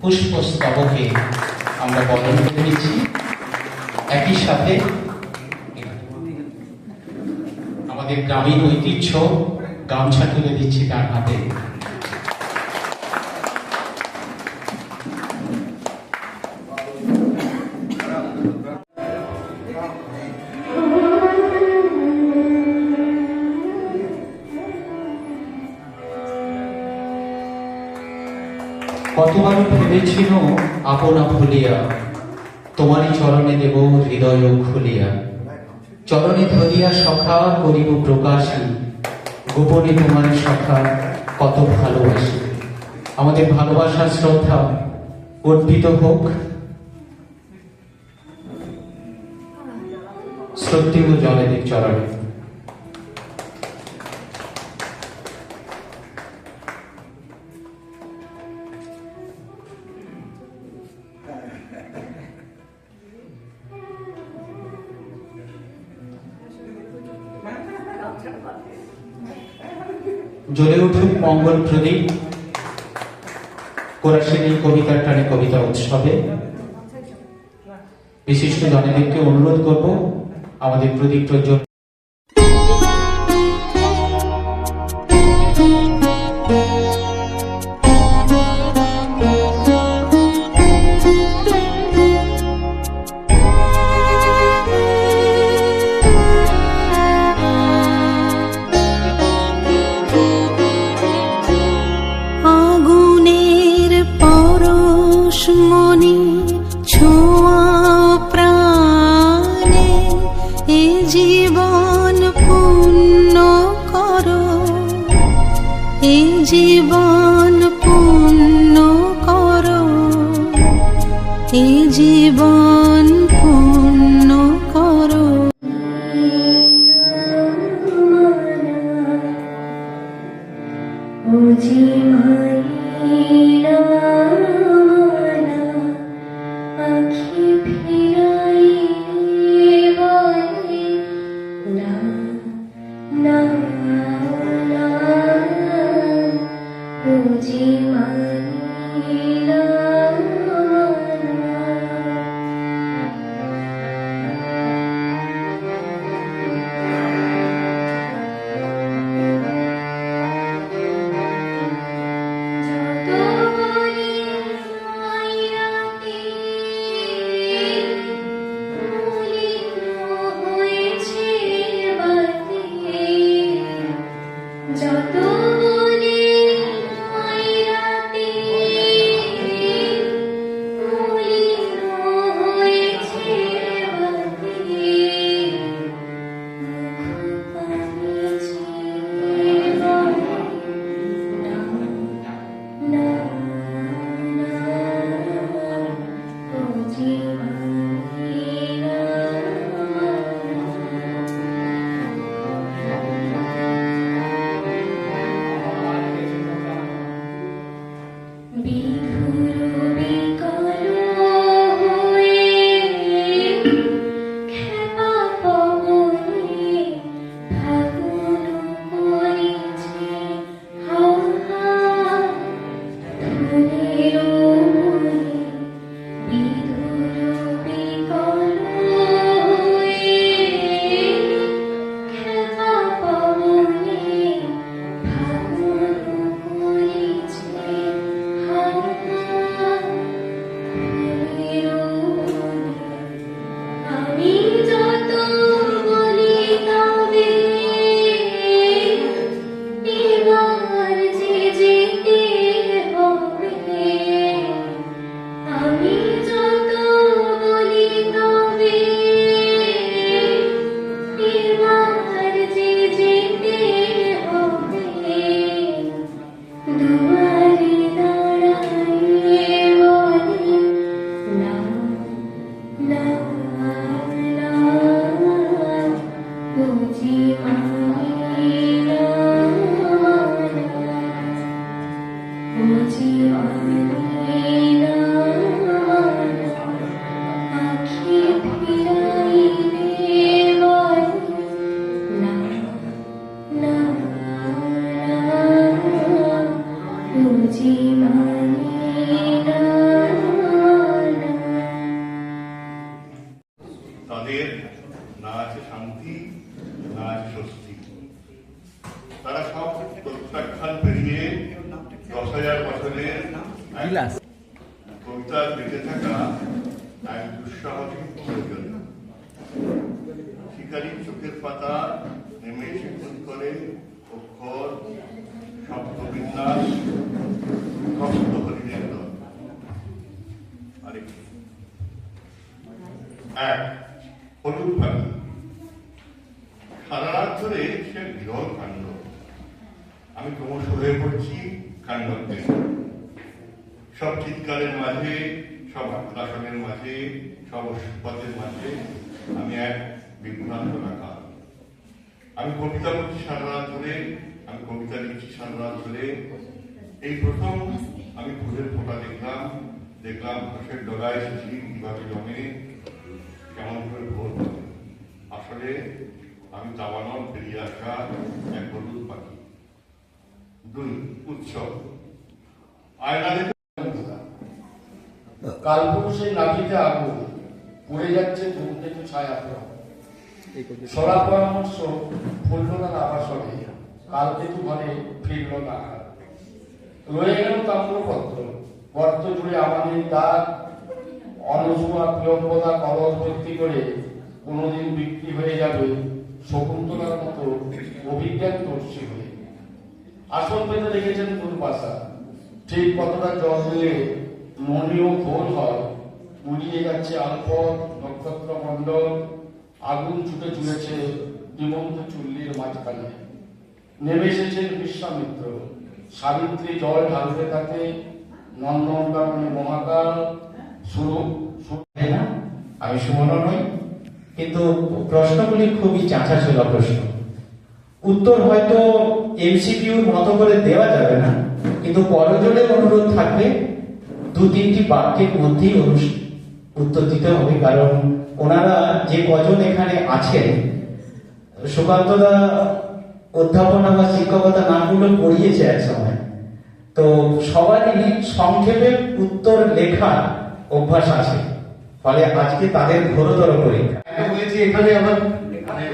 পুষ্পস্তবকে আমরা বদল করে নিচ্ছি। একই সাথে আমাদের গ্রামীণ ঐতিহ্য গামছা তুলে দিচ্ছি তার হাতে। ভেবেছিল আপনা ভুলিয়া তোমারই চরণে দেব হৃদয় খুলিয়া। চরণে ধরিয়া সখা করিব প্রকাশী। গোপনে তোমার সখা কত ভালোবাসি। আমাদের ভালোবাসা, শ্রদ্ধা অর্পিত হোক। শ্রদ্ধেয় জলেদের চরণে। জ্বলে উঠুক মঙ্গল প্রদীপ। কোরাসিনী কবিতার টানে কবিতা উৎসবে। বিশিষ্ট জনেদেরকে অনুরোধ করব, আমাদের প্রদীপ প্রজ্বল জীবন do. না আছে শান্তি না আছে স্বস্তি। তারা সব প্রত্যাখ্যান পেরিয়ে দশ হাজার বছরের কবিতার বেঁচে থাকা এক দুঃসাহসিক প্রয়োজন। শিকারী চোখের পাতা নেমে শিক্ষণ করে অক্ষর শব্দবিন্যাস শব্দ হরিণের দল। আরেকটি। এক। হলুদ পাখি সারা রাত ধরে সে বিরল কাণ্ড। আমি ক্রমশ হয়ে পড়ছি কাণ্ডজ্ঞ সব চিৎকারের মাঝে, সব আগ্রাসনের মাঝে, সব অস্পদের মাঝে আমি এক বিভ্রান্ত রাখা আমি কবিতা পড়ছি সারা রাত ধরে, আমি কবিতা লিখছি সারা রাত ধরে। এই প্রথম আমি ফুলের ফোঁটা দেখলাম দেখলাম ঘাসের ডগায় ঝিল কীভাবে জমে কেমন করে হবে। আসলে আমি দাবানল বেরিয়ে আসা এক হলুদ পাখি। দুই, উৎসব। আয়না দেখে কালপুরুষের আগুন পড়ে যাচ্ছে ধূমকেতু ছায়া প্রভাব সরা পরামর্শ, ফুলল না আবাসনে কালকেতু ঘরে ফিরল না। রয়ে গেল তাম্রপত্র। গর্ত জুড়ে আমাদের দাগ। অনসুয়া প্রিয়ম্বদা কলস ভর্তি করে কোনোদিন বিক্রি হয়ে যাবে শকুন্তলার মতো অভিজ্ঞান দর্শী হয়ে আসন পেতে দেখেছেন দুর্বাসা ঠিক কতটা জল দিলে মনীয় ঘোর হয়। উড়িয়ে যাচ্ছে আলপথ নক্ষত্র মণ্ডল, আগুন ছুটে চলেছে দিবন্ত চুল্লির মাঝখানে। নেমে এসেছেন বিশ্বামিত্র। সাবিত্রী জল ঢালতে থাকে নন্দনকাননে মহাকাল শুরু না, আমি সুমন নই। কিন্তু প্রশ্নগুলি খুবই চাঁচা ছিল প্রশ্ন। উত্তর হয়তো এমসিকিউর মতো করে দেওয়া যাবে না, কিন্তু পরজনের অনুরোধ থাকবে দু তিনটি বাক্যের মধ্যেই উত্তর দিতে হবে, কারণ ওনারা যে কজন এখানে আছেন, সুকান্তদা অধ্যাপনা বা শিক্ষকতা নামগুলো পড়িয়েছে এক সময়। তো সবারই সংক্ষেপে উত্তর লেখার অভ্যাস আছে। ফলে আজকে তাদের ঘোরতর পরীক্ষা। হয়েছে এখানে আমার মানে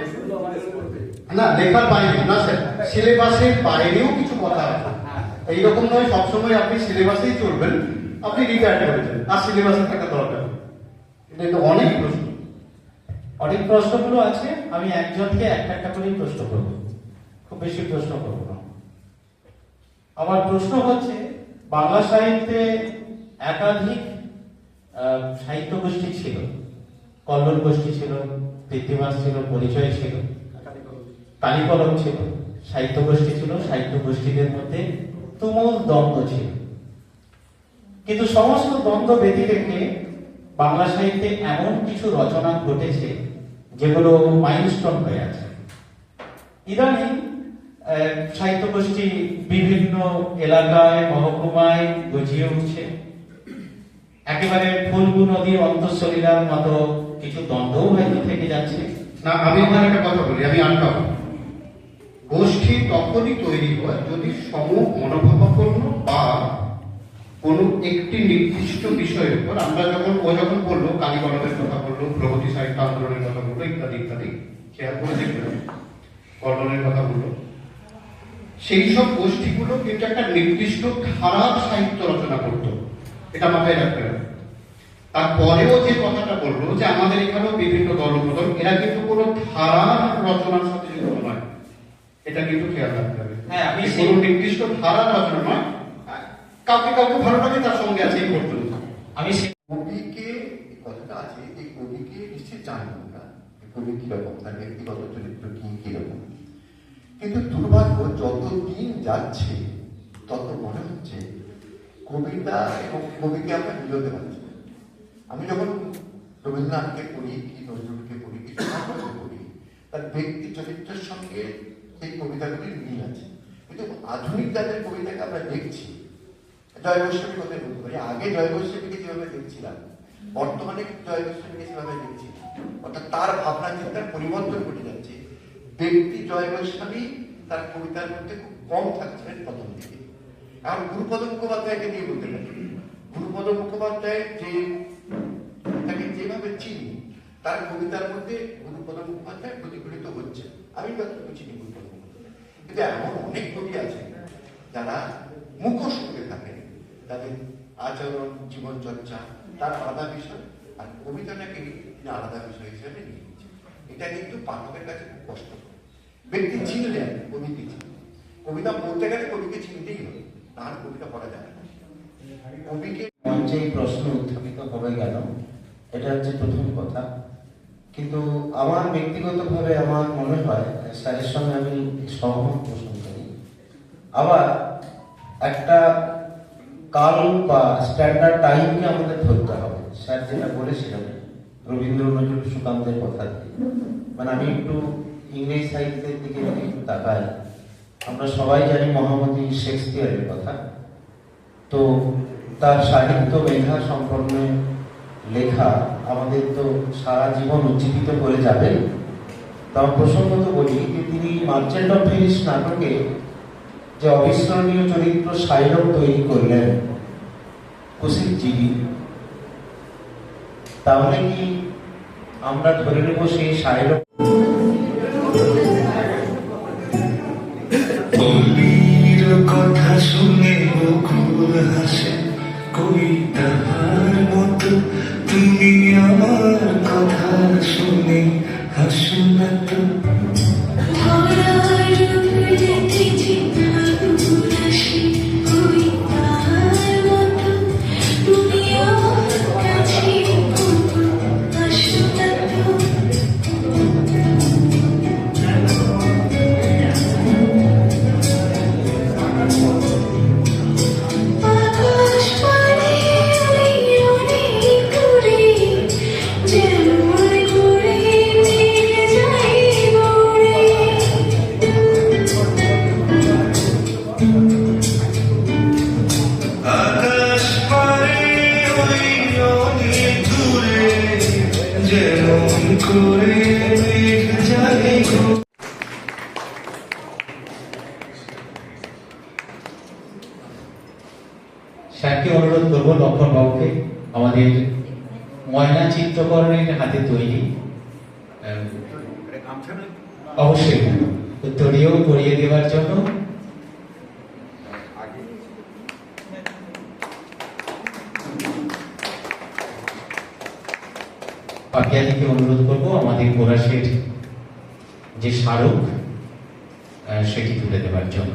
না লেখার বাইরে না স্যার সিলেবাসের বাইরেও কিছু কথা আছে। এইরকম নয় সবসময় আপনি সিলেবাসেই চলবেন আপনি রিটায়ার্ড করেছেন আর সিলেবাসে থাকা দরকার এটা তো অনেক প্রশ্ন। অনেক প্রশ্নগুলো আছে আমি একজনকে একটা একটা করেই প্রশ্ন করব। খুব বেশি প্রশ্ন করব না। আমার প্রশ্ন হচ্ছে বাংলা সাহিত্যে একাধিক সাহিত্য গোষ্ঠী ছিল, কল্লোল গোষ্ঠী ছিল কৃত্তিবাস ছিল, পরিচয় ছিল কালীকলম ছিল, সাহিত্য গোষ্ঠী ছিল, সাহিত্য গোষ্ঠীদের মধ্যে তুমুল দ্বন্দ্ব ছিল। কিন্তু সমস্ত দ্বন্দ্ব ব্যতি রেখে বাংলা সাহিত্যে এমন কিছু রচনা ঘটেছে যেগুলো মাইলস্টোন হয়ে আছে। ইদানিং সাহিত্য গোষ্ঠী বিভিন্ন এলাকায়, মহকুমায় গজিয়ে উঠছে। একেবারে ফুলগু নদীর অন্তঃসলীলার মতো কিছু দ্বন্দ্বও হয়তো থেকে যাচ্ছে। না, আমি এখানে একটা কথা বলি, আমি আটকাবো গোষ্ঠী তখনই তৈরি হয় যদি সম মনোভাবাপন্ন বা কোনো একটি নির্দিষ্ট বিষয়ের উপর আমরা যখন, ও যখন বলল কালীকলমের কথা বলল প্রগতি সাহিত্য আন্দোলনের কথা বলল, ইত্যাদি ইত্যাদি, খেয়াল করে দেখবেন কল্লোলের কথা বলল। সেই সব গোষ্ঠীগুলো কিন্তু একটা নির্দিষ্ট ধারার সাহিত্য রচনা করতো। এটা মাথায় রাখতে হবে। তারপরেও যে কথাটা বলল যে আমাদের এখানেও বিভিন্ন দলবদল এরা কিন্তু কোনো ধারার রচনার সাথে যুক্ত নয়। এটা কিন্তু খেয়াল রাখতে হবে। হ্যাঁ, আমি কোনো নির্দিষ্ট ধারার রচনা নয় কাউকে কাউকে ভালো লাগে তার সঙ্গে আছে এই পর্যন্ত আমি কবিকে কথাটা আছে এই কবিকে নিশ্চিত জানি আমরা যে কবি কীরকম তার ব্যক্তিগত চরিত্র কি কীরকম। কিন্তু দুর্ভাগ্য যত দিন যাচ্ছে তত মনে হচ্ছে কবিতা এবং কবিকে আমরা মিলতে পারছি। আমি যখন রবীন্দ্রনাথকে পড়ি, কি নজরুলকে পড়ি, কি সুকান্তকে পড়ি, তার ব্যক্তি চরিত্রের সঙ্গে সেই কবিতাগুলির মিল আছে। কিন্তু আধুনিক যাদের কবিতাকে আমরা দেখছি, জয় গোস্বামী কথা বলতে পারি। আগে জয় গোস্বামীকে যেভাবে দেখছিলাম, বর্তমানে জয় গোস্বামীকে সেভাবে দেখছি অর্থাৎ তার ভাবনা চিন্তার পরিবর্তন ঘটে যাচ্ছে। ব্যক্তি জয় গোস্বামী তার কবিতার মধ্যে খুব কম থাকছিলেন প্রথম দিকে। এখন গুরুপদ মুখোপাধ্যায়কে নিয়ে বলতে পারি। গুরুপদ মুখোপাধ্যায় যে, তাকে যেভাবে চিনি, তার কবিতার মধ্যে গুরুপদ মুখোপাধ্যায় প্রতিফলিত হচ্ছে। আমি যতটুকু চিনি গুরুপদ মুখোপাধ্যায়। কিন্তু এমন অনেক কবি আছে যারা মুখোশ করে থাকেন। তাদের আচরণ জীবন চর্চা তার আলাদা বিষয়, আর কবিতাটাকে তিনি আলাদা বিষয় হিসেবে নিয়ে নিয়েছেন। এটা কিন্তু পাঠকের কাছে খুব কষ্ট ব্যক্তি চিনলেন কবিকে চিনলেন কবিতা পড়তে গেলে কবিকে চিনতেই হবে। তার কবিতা পড়া যাবে না। কবিকে মঞ্চে এই প্রশ্ন উত্থাপিত হবে কেন এটা হচ্ছে প্রথম কথা। কিন্তু আমার ব্যক্তিগতভাবে আমার মনে হয়, স্যারের সঙ্গে আমি সহমত পোষণ করি। আবার একটা কাল বা স্ট্যান্ডার্ড টাইমকে আমাদের ধরতে হবে। স্যার যেটা বলেছিলেন রবীন্দ্র নজরুল সুকান্তের কথা দিয়ে। মানে আমি একটু ইংরেজ সাহিত্যের দিকে যদি একটু তাকাই আমরা সবাই জানি মহামতি শেক্সপিয়ারের কথা। তো তার সাহিত্য মেধা সম্পন্ন লেখা আমাদের তো সারা জীবন উজ্জীবিত করে যাবে। তার প্রসঙ্গত বলি যে তিনি মার্চেন্ট অফ ভেনিস নাটকে যে অবিস্মরণীয় চরিত্র সাইলক তৈরি করলেন, কুশিক জিবি তাহলে কি আমরা ধরে নেব সেই সাইলক শুনে বকুল হাসে কবিতার মতো। তুমি আমার কথা পাপিয়াদিকে অনুরোধ করব আমাদের কোরাসের যে স্মারক সেটি তুলে দেওয়ার জন্য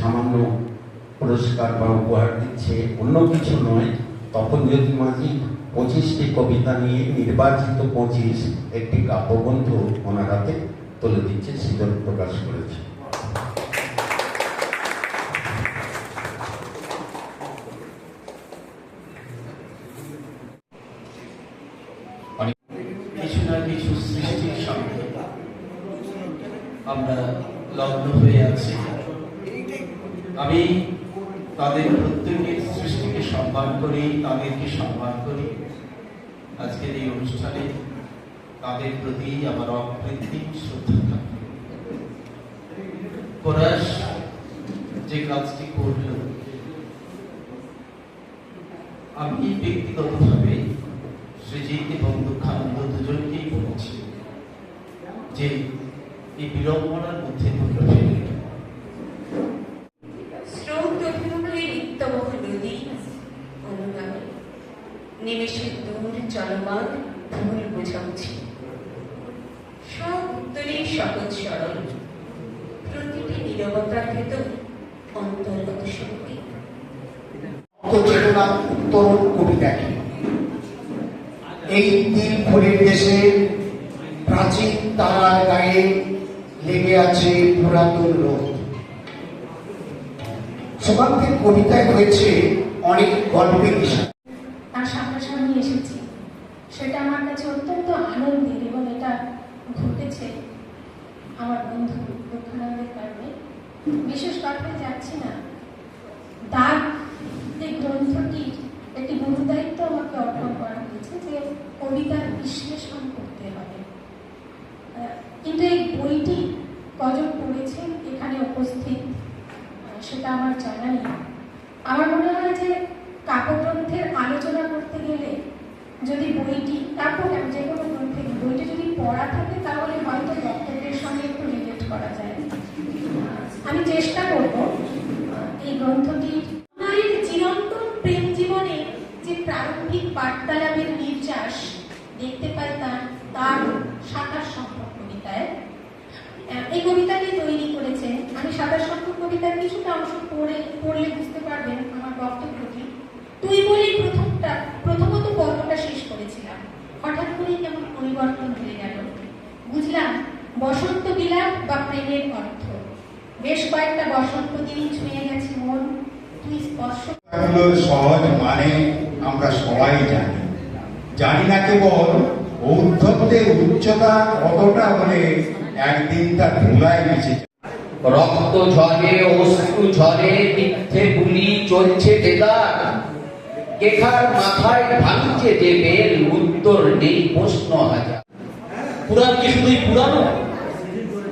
সামান্য পুরস্কার বা উপহার দিচ্ছে অন্য কিছু নয় তখন যদি মাঝি পঁচিশটি কবিতা নিয়ে নির্বাচিত পঁচিশ একটি কাব্যগ্রন্থ ওনার হাতে তুলে দিচ্ছে সৃজন প্রকাশ করেছে। হয়ে আমি তাদের প্রত্যেকের সৃষ্টিকে সম্মান করি, তাদেরকে সম্মান অনুষ্ঠানে তাদের প্রতি আমার অকৃত্রিম শ্রদ্ধা থাকে। যে কাজটি করল, আমি ব্যক্তিগতভাবে সৃজিত এবং দুঃখানন্দ দুজনকেই বলেছি যে এই বিড়ম্বনার মধ্যে তোমরা তরুণ কবি দেখে এই তিন ফুলের দেশে প্রাচীন তারার গায়ে লেগে আছে পুরাতন রোদ সুকান্তের কবিতায় হয়েছে অনেক গল্পের বিষয়। তার সামনাসামনি এসেছি। সেটা আমার কাছে অত্যন্ত আনন্দের এবং এটা ঘটেছে আমার বন্ধু দুঃখানন্দের কারণে। বিশেষ কথায় যাচ্ছি না। তার এই গ্রন্থটির একটি গুরু দায়িত্ব আমাকে অর্পণ করা হয়েছে যে কবিতার বিশ্লেষণ করতে হবে। কিন্তু এই বইটি কজন পড়েছেন, এখানে উপস্থিত সেটা আমার জানা নেই। আমার মনে হয় যে কাব্যগ্রন্থের আলোচনা করতে গেলে যদি বইটি, তারপর কেন যে কোনো গ্রন্থে বইটি যদি পড়া থাকে, তাহলে হয়তো বক্তব্যের সঙ্গে একটু রিলেট করা যায়। আমি চেষ্টা করব এই গ্রন্থটির নারীর চিরন্তন প্রেম জীবনে যে প্রারম্ভিক বার্তালাপের নির্যাস দেখতে পাই তার তার সাঁতার সম্পর্ক কবিতায় আহ, এই কবিতাটি তৈরি করেছেন আমি সাঁতার সম্পর্ক কবিতার কিছুটা অংশ পড়ে, পড়লে বুঝতে পারবেন আমার বক্তব্যটি তুই বলেই প্রথমটা, প্রথমত পর্বটা শেষ করেছিলাম। হঠাৎ করেই কেমন পরিবর্তন হয়ে গেল। বুঝলাম, বসন্ত বিলাপ বা প্রেমের অর্থ। বেশ কয়েকটা বসন্ত দিন ছুঁয়ে গেছে মন। তুই স্পর্শ সহজ মানে আমরা সবাই জানি। জানি না কেবল ঔদ্ধত্যের উচ্চতা কতটা হলে একদিন তা ধুলায় মিশে। রক্ত ঝরে অশ্রু ঝরে মিথ্যে বুলি চলছে বেদার। কেখার মাথায় ভাঙছে যে বেল উত্তর নেই প্রশ্ন হাজার। পুরাণ কি শুধুই পুরানো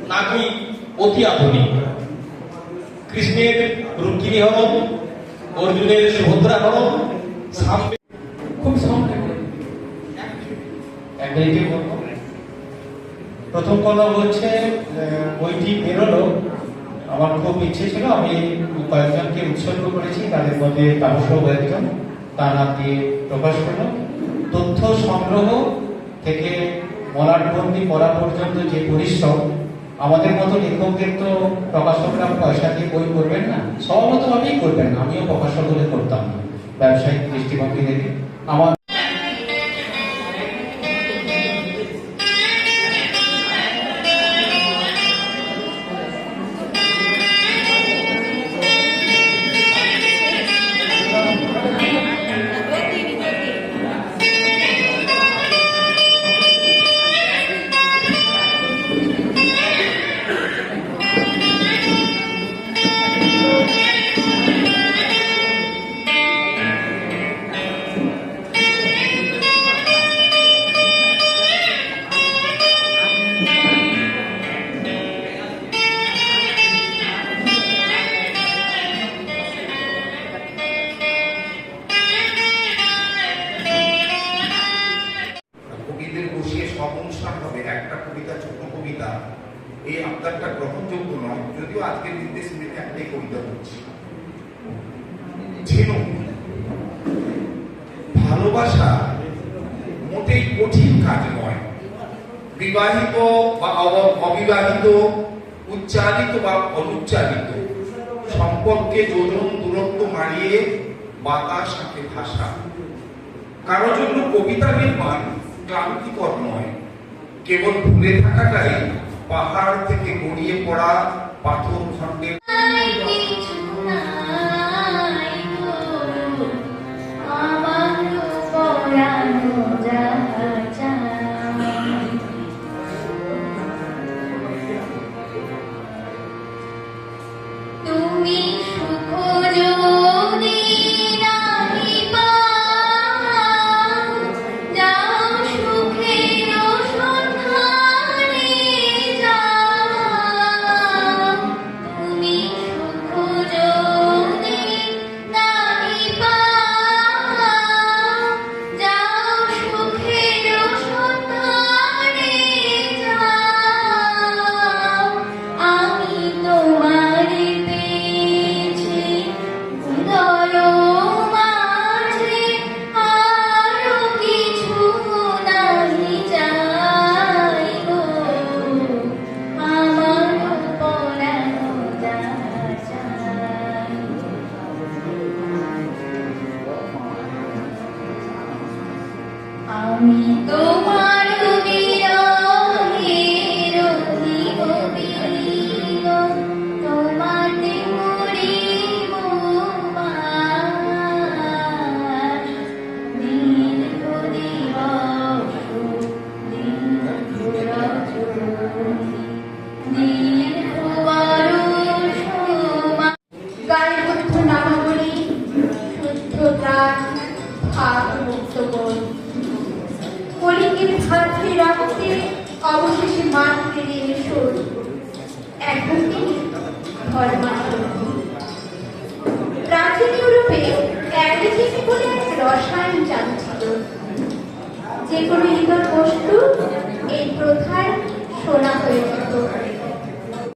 নাকি অতি আধুনিক? কৃষ্ণের রুক্মিণী হরণ অর্জুনের সুভদ্রা হরণ সামনে খুব এক প্রথম কথা আহ, বইটি বেরোলো। আমার খুব ইচ্ছে ছিল, আমি কয়েকজনকে উৎসর্গ করেছি, তাদের মধ্যে তাপসও একজন তার হাত দিয়ে প্রকাশ করল তথ্য সংগ্রহ থেকে মলাটবন্দি করা পর্যন্ত যে পরিশ্রম, আমাদের মতো লেখকদের তো প্রকাশকরা পয়সা দিয়ে বই করবেন না স্বভাবতভাবেই করবেন আমিও প্রকাশক হলে করতাম না, ব্যবসায়িক দৃষ্টিভঙ্গি দেখে। আমার একটা কবিতা, ছোট কবিতা। এই আবদারটা গ্রহণযোগ্য নয়, যদিও আজকের নির্দেশ মেনে একটাই কবিতা বলছি। ভালোবাসা মোটেই কঠিন কাজ নয়। বিবাহিত বা অবিবাহিত, উচ্চারিত বা অনুচ্চারিত, সম্পর্কে যোজন দূরত্ব মারিয়ে বাতাস সাথে ভাষা কারোর জন্য কবিতা নির্মাণ ক্লান্তিকর নয়। কেবল ভুলে থাকাটাই পাহাড় থেকে গড়িয়ে পড়া পাথর খণ্ডের